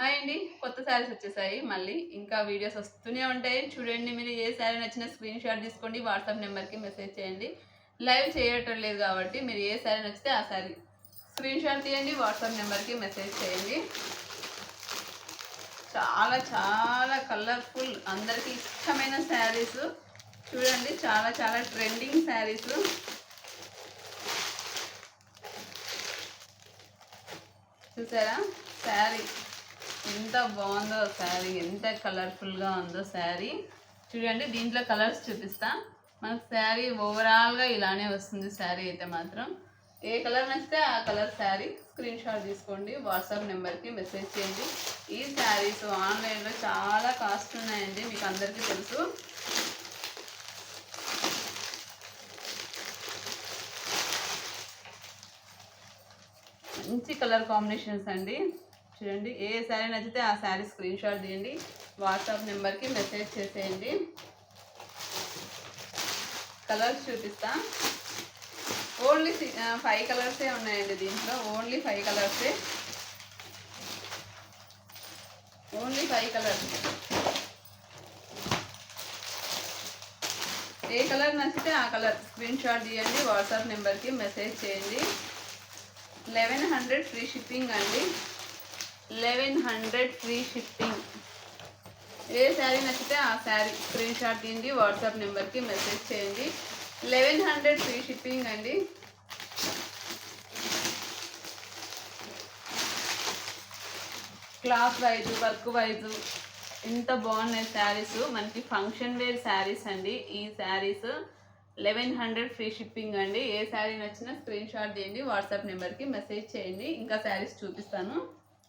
Hi అండి. కొత్త శారీస్ వచ్చేసాయి. మళ్ళీ ఇంకా వీడియోస్ వస్తూనే ఉంటాయి. చూడండి మీరు ఏ శారీ నచ్చినా స్క్రీన్ షాట్ తీసుకోండి వాట్సాప్ నెంబర్కి మెసేజ్ చేయండి. లైవ్ చేయటం లేదు కాబట్టి మీరు ఏ శారీ నచ్చితే ఆ శారీ స్క్రీన్ షాట్ తీయండి వాట్సాప్ నెంబర్కి మెసేజ్ చేయండి. చాలా చాలా కలర్ఫుల్ అందరికీ ఇష్టమైన శారీస్. చూడండి చాలా చాలా ట్రెండింగ్ శారీస్. చూసారా? శారీ. ఎంత బాగుందో శారీ ఎంత కలర్ఫుల్గా ఉందో శారీ. చూడండి దీంట్లో కలర్స్ చూపిస్తా. మనకు శారీ ఓవరాల్గా ఇలానే వస్తుంది శారీ అయితే మాత్రం. ఏ కలర్ నచ్చితే ఆ కలర్ శారీ స్క్రీన్ షాట్ తీసుకోండి వాట్సాప్ నెంబర్కి మెసేజ్ చేయండి. ఈ శారీస్ ఆన్లైన్లో చాలా కాస్ట్ ఉన్నాయండి మీకు అందరికీ తెలుసు. మంచి కలర్ కాంబినేషన్స్ అండి. చూడండి ఏ శారీ నచ్చితే ఆ శారీ స్క్రీన్ షాట్ తీయండి వాట్సాప్ నెంబర్కి మెసేజ్ చేసేయండి. కలర్స్ చూపిస్తా. ఓన్లీ ఫైవ్ కలర్సే ఉన్నాయండి దీంట్లో ఓన్లీ ఫైవ్ కలర్సే. Only five colours. ఏ కలర్ నచ్చితే ఆ కలర్ స్క్రీన్ షాట్ తీయండి వాట్సాప్ నెంబర్కి మెసేజ్ చేయండి. లెవెన్ హండ్రెడ్ ఫ్రీ షిప్పింగ్ అండి. Eleven hundred free shipping. ఏ శారీ నచ్చితే ఆ శారీ స్క్రీన్ షాట్ తీయండి వాట్సాప్ నెంబర్కి మెసేజ్ చేయండి. లెవెన్ హండ్రెడ్ ఫ్రీ షిప్పింగ్ అండి. క్లాత్ వైజ్ వర్క్ వైజ్ ఎంత బాగున్నాయి శారీస్. మనకి ఫంక్షన్ వేర్ శారీస్ అండి. ఈ saris eleven hundred free shipping అండి. ఏ శారీ నచ్చినా స్క్రీన్ షాట్ చేయండి వాట్సాప్ నెంబర్కి మెసేజ్ చేయండి. ఇంకా శారీస్ చూపిస్తాను.